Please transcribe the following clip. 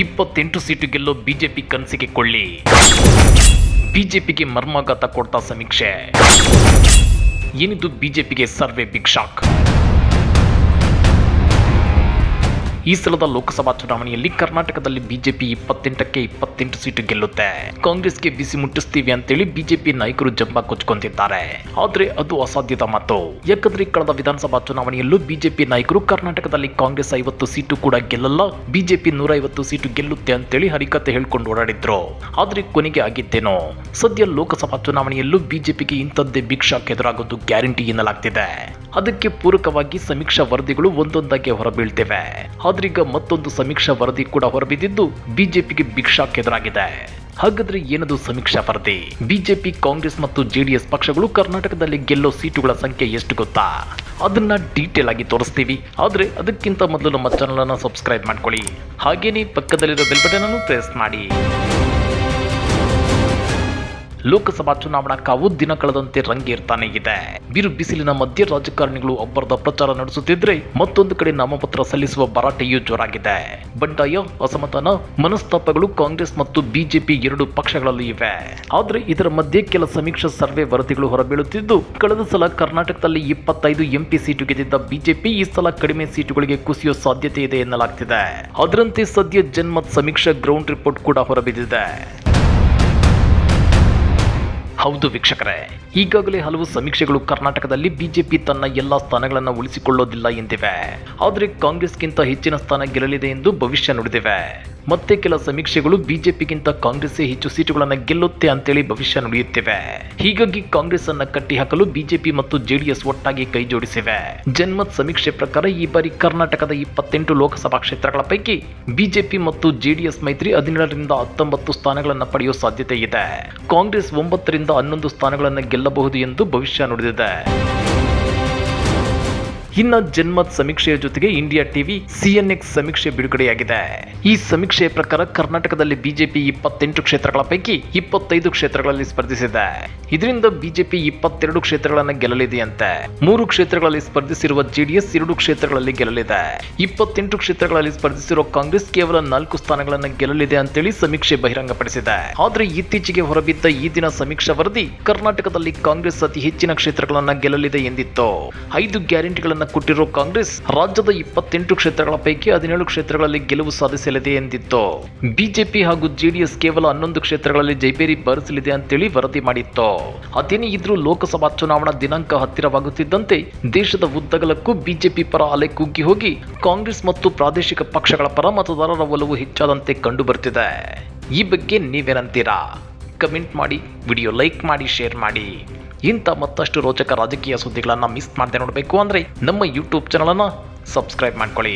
ಇಪ್ಪತ್ತೆಂಟು seat ಗೆಲ್ಲೋ BJP ಕನಸಿಗೆ ಕೊಳ್ಳಿ. ಬಿಜೆಪಿಗೆ ಮರ್ಮಾಘಾತ ಕೊಡ್ತಾ ಸಮೀಕ್ಷೆ. ಏನಿದು ಬಿಜೆಪಿಗೆ ಸರ್ವೆ ಬಿಗ್ ಶಾಕ್? ಈ ಸಲದ ಲೋಕಸಭಾ ಚುನಾವಣೆಯಲ್ಲಿ ಕರ್ನಾಟಕದಲ್ಲಿ ಬಿಜೆಪಿ ಇಪ್ಪತ್ತೆಂಟಕ್ಕೆ ಇಪ್ಪತ್ತೆಂಟು ಸೀಟು ಗೆಲ್ಲುತ್ತೆ. ಕಾಂಗ್ರೆಸ್ಗೆ ಬಿಸಿ ಮುಟ್ಟಿಸ್ತೀವಿ ಅಂತೇಳಿ ಬಿಜೆಪಿ ನಾಯಕರು ಜಂಬ ಕೊಚ್ಕೊಂತಿದ್ದಾರೆ ಆದ್ರೆ ಅದು ಅಸಾಧ್ಯದ ಮಾತು. ಯಾಕಂದ್ರೆ ಕಳೆದ ವಿಧಾನಸಭಾ ಚುನಾವಣೆಯಲ್ಲೂ ಬಿಜೆಪಿ ನಾಯಕರು ಕರ್ನಾಟಕದಲ್ಲಿ ಕಾಂಗ್ರೆಸ್ ಐವತ್ತು ಸೀಟು ಕೂಡ ಗೆಲ್ಲಲ್ಲ, ಬಿಜೆಪಿ ನೂರ ಐವತ್ತು ಸೀಟು ಗೆಲ್ಲುತ್ತೆ ಅಂತೇಳಿ ಹರಿಕತೆ ಹೇಳ್ಕೊಂಡು ಓಡಾಡಿದ್ರು. ಆದ್ರೆ ಕೊನೆಗೆ ಆಗಿದ್ದೇನೋ? ಸದ್ಯ ಲೋಕಸಭಾ ಚುನಾವಣೆಯಲ್ಲೂ ಬಿಜೆಪಿಗೆ ಇಂಥದ್ದೇ ಶಾಕ್ ಎದುರಾಗೋದು ಗ್ಯಾರಂಟಿ ಎನ್ನಲಾಗ್ತಿದೆ. ಅದಕ್ಕೆ ಪೂರಕವಾಗಿ ಸಮೀಕ್ಷಾ ವರದಿಗಳು ಒಂದೊಂದಾಗಿ ಹೊರಬೀಳ್ತಿವೆ. ಆದ್ರೀಗ ಮತ್ತೊಂದು ಸಮೀಕ್ಷಾ ವರದಿ ಕೂಡ ಹೊರಬಿದ್ದಿದ್ದು ಬಿಜೆಪಿಗೆ ಶಾಕ್ ಎದುರಾಗಿದೆ ಹಾಗಾದ್ರೆ ಏನದು ಸಮೀಕ್ಷಾ ವರದಿ? ಬಿಜೆಪಿ, ಕಾಂಗ್ರೆಸ್ ಮತ್ತು ಜೆಡಿಎಸ್ ಪಕ್ಷಗಳು ಕರ್ನಾಟಕದಲ್ಲಿ ಗೆಲ್ಲೋ ಸೀಟುಗಳ ಸಂಖ್ಯೆ ಎಷ್ಟು ಗೊತ್ತಾ? ಅದನ್ನ ಡೀಟೇಲ್ ಆಗಿ ತೋರಿಸ್ತೀವಿ. ಆದ್ರೆ ಅದಕ್ಕಿಂತ ಮೊದಲು ನಮ್ಮ ಚಾನಲ್ ಅನ್ನ ಸಬ್ಸ್ಕ್ರೈಬ್ ಮಾಡ್ಕೊಳ್ಳಿ. ಹಾಗೇನೇ ಪಕ್ಕದಲ್ಲಿರೋ ಬೆಲ್ ಬಟನ್ ಅನ್ನು ಪ್ರೆಸ್ ಮಾಡಿ. ಲೋಕಸಭಾ ಚುನಾವಣಾ ಕಾವು ದಿನ ಕಳೆದಂತೆ ರಂಗೇರ್ತಾನೆ ಇದೆ. ಬಿರು ಬಿಸಿಲಿನ ಮಧ್ಯೆ ರಾಜಕಾರಣಿಗಳು ಒಬ್ಬರದ ಪ್ರಚಾರ ನಡೆಸುತ್ತಿದ್ರೆ ಮತ್ತೊಂದು ಕಡೆ ನಾಮಪತ್ರ ಸಲ್ಲಿಸುವ ಭರಾಟೆಯೂ ಜೋರಾಗಿದೆ. ಬಂಡಾಯ, ಅಸಮಾಧಾನ, ಮನಸ್ತಾಪಗಳು ಕಾಂಗ್ರೆಸ್ ಮತ್ತು ಬಿಜೆಪಿ ಎರಡು ಪಕ್ಷಗಳಲ್ಲಿ ಇವೆ. ಆದ್ರೆ ಇದರ ಮಧ್ಯೆ ಕೆಲ ಸಮೀಕ್ಷಾ ಸರ್ವೆ ವರದಿಗಳು ಹೊರಬೀಳುತ್ತಿದ್ದು, ಕಳೆದ ಸಲ ಕರ್ನಾಟಕದಲ್ಲಿ ಇಪ್ಪತ್ತೈದು ಎಂಪಿ ಸೀಟು ಗೆದ್ದಿದ್ದ ಬಿಜೆಪಿ ಈ ಸಲ ಕಡಿಮೆ ಸೀಟುಗಳಿಗೆ ಕುಸಿಯೋ ಸಾಧ್ಯತೆ ಇದೆ ಎನ್ನಲಾಗ್ತಿದೆ. ಅದರಂತೆ ಸದ್ಯ ಜನ್ಮತ್ ಸಮೀಕ್ಷಾ ಗ್ರೌಂಡ್ ರಿಪೋರ್ಟ್ ಕೂಡ ಹೊರಬಿದ್ದಿದೆ. ಹೌದು ವೀಕ್ಷಕರೇ, ಈಗಾಗಲೇ ಹಲವು ಸಮೀಕ್ಷೆಗಳು ಕರ್ನಾಟಕದಲ್ಲಿ ಬಿಜೆಪಿ ತನ್ನ ಎಲ್ಲಾ ಸ್ಥಾನಗಳನ್ನು ಉಳಿಸಿಕೊಳ್ಳೋದಿಲ್ಲ ಎಂದಿವೆ. ಆದರೆ ಕಾಂಗ್ರೆಸ್ಗಿಂತ ಹೆಚ್ಚಿನ ಸ್ಥಾನ ಗೆಲ್ಲಲಿದೆ ಎಂದು ಭವಿಷ್ಯ ನುಡಿದಿವೆ. ಮತ್ತೆ ಕೆಲ ಸಮೀಕ್ಷೆಗಳು ಬಿಜೆಪಿಗಿಂತ ಕಾಂಗ್ರೆಸ್ಸೇ ಹೆಚ್ಚು ಸೀಟುಗಳನ್ನು ಗೆಲ್ಲುತ್ತೆ ಅಂತೇಳಿ ಭವಿಷ್ಯ ನುಡಿಯುತ್ತಿವೆ. ಹೀಗಾಗಿ ಕಾಂಗ್ರೆಸ್ ಅನ್ನ ಕಟ್ಟಿಹಾಕಲು ಬಿಜೆಪಿ ಮತ್ತು ಜೆಡಿಎಸ್ ಒಟ್ಟಾಗಿ ಕೈ ಜೋಡಿಸಿವೆ. ಜನ್ಮತ್ ಸಮೀಕ್ಷೆ ಪ್ರಕಾರ ಈ ಬಾರಿ ಕರ್ನಾಟಕದ ಇಪ್ಪತ್ತೆಂಟು ಲೋಕಸಭಾ ಕ್ಷೇತ್ರಗಳ ಪೈಕಿ ಬಿಜೆಪಿ ಮತ್ತು ಜೆಡಿಎಸ್ ಮೈತ್ರಿ ಹದಿನೇಳರಿಂದ ಹತ್ತೊಂಬತ್ತು ಸ್ಥಾನಗಳನ್ನು ಪಡೆಯುವ ಸಾಧ್ಯತೆ ಇದೆ. ಕಾಂಗ್ರೆಸ್ ಒಂಬತ್ತರಿಂದ ಹನ್ನೊಂದು ಸ್ಥಾನಗಳನ್ನು ಗೆಲ್ಲಬಹುದು ಎಂದು ಭವಿಷ್ಯ ನುಡಿದಿದೆ. ಇನ್ನ ಜನ್ಮತ್ ಸಮೀಕ್ಷೆಯ ಜೊತೆಗೆ ಇಂಡಿಯಾ ಟಿವಿ ಸಿಎನ್ಎಕ್ಸ್ ಸಮೀಕ್ಷೆ ಬಿಡುಗಡೆಯಾಗಿದೆ. ಈ ಸಮೀಕ್ಷೆಯ ಪ್ರಕಾರ ಕರ್ನಾಟಕದಲ್ಲಿ ಬಿಜೆಪಿ ಇಪ್ಪತ್ತೆಂಟು ಕ್ಷೇತ್ರಗಳ ಪೈಕಿ ಇಪ್ಪತ್ತೈದು ಕ್ಷೇತ್ರಗಳಲ್ಲಿ ಸ್ಪರ್ಧಿಸಿದೆ. ಇದರಿಂದ ಬಿಜೆಪಿ ಇಪ್ಪತ್ತೆರಡು ಕ್ಷೇತ್ರಗಳನ್ನು ಗೆಲ್ಲಲಿದೆಯಂತೆ. ಮೂರು ಕ್ಷೇತ್ರಗಳಲ್ಲಿ ಸ್ಪರ್ಧಿಸಿರುವ ಜೆಡಿಎಸ್ ಎರಡು ಕ್ಷೇತ್ರಗಳಲ್ಲಿ ಗೆಲ್ಲಲಿದೆ. ಇಪ್ಪತ್ತೆಂಟು ಕ್ಷೇತ್ರಗಳಲ್ಲಿ ಸ್ಪರ್ಧಿಸಿರುವ ಕಾಂಗ್ರೆಸ್ ಕೇವಲ ನಾಲ್ಕು ಸ್ಥಾನಗಳನ್ನು ಗೆಲ್ಲಲಿದೆ ಅಂತೇಳಿ ಸಮೀಕ್ಷೆ ಬಹಿರಂಗಪಡಿಸಿದೆ. ಆದ್ರೆ ಇತ್ತೀಚೆಗೆ ಹೊರಬಿದ್ದ ಈ ದಿನ ಸಮೀಕ್ಷಾ ವರದಿ ಕರ್ನಾಟಕದಲ್ಲಿ ಕಾಂಗ್ರೆಸ್ ಅತಿ ಹೆಚ್ಚಿನ ಕ್ಷೇತ್ರಗಳನ್ನ ಗೆಲ್ಲಲಿದೆ ಎಂದಿತ್ತು. ಐದು ಗ್ಯಾರಂಟಿಗಳನ್ನು ಕೊಟ್ಟಿರೋ ಕಾಂಗ್ರೆಸ್ ರಾಜ್ಯದ ಇಪ್ಪತ್ತೆಂಟು ಕ್ಷೇತ್ರಗಳ ಪೈಕಿ ಹದಿನೇಳು ಕ್ಷೇತ್ರಗಳಲ್ಲಿ ಗೆಲುವು ಸಾಧಿಸಲಿದೆ ಎಂದಿತ್ತು. ಬಿಜೆಪಿ ಹಾಗೂ ಜೆಡಿಎಸ್ ಕೇವಲ ಹನ್ನೊಂದು ಕ್ಷೇತ್ರಗಳಲ್ಲಿ ಜೈಬೇರಿ ಬಾರಿಸಲಿದೆ ಅಂತೇಳಿ ವರದಿ ಮಾಡಿತ್ತು. ಅದೇನೇ ಇದ್ರೂ ಲೋಕಸಭಾ ಚುನಾವಣಾ ದಿನಾಂಕ ಹತ್ತಿರವಾಗುತ್ತಿದ್ದಂತೆ ದೇಶದ ಉದ್ದಗಲಕ್ಕೂ ಬಿಜೆಪಿ ಪರ ಅಲೆ ಕುಗ್ಗಿ ಹೋಗಿ ಕಾಂಗ್ರೆಸ್ ಮತ್ತು ಪ್ರಾದೇಶಿಕ ಪಕ್ಷಗಳ ಪರ ಮತದಾರರ ಒಲವು ಹೆಚ್ಚಾದಂತೆ ಕಂಡು ಬರ್ತಿದೆ ಈ ಬಗ್ಗೆ ನೀವೇನಂತೀರಾ? ಕಮೆಂಟ್ ಮಾಡಿ, ವಿಡಿಯೋ ಲೈಕ್ ಮಾಡಿ, ಶೇರ್ ಮಾಡಿ. ಇಂಥ ಮತ್ತಷ್ಟು ರೋಚಕ ರಾಜಕೀಯ ಸುದ್ದಿಗಳನ್ನು ಮಿಸ್ ಮಾಡದೆ ನೋಡಬೇಕು ಅಂದರೆ ನಮ್ಮ ಯೂಟ್ಯೂಬ್ ಚಾನಲನ್ನು ಸಬ್ಸ್ಕ್ರೈಬ್ ಮಾಡ್ಕೊಳ್ಳಿ.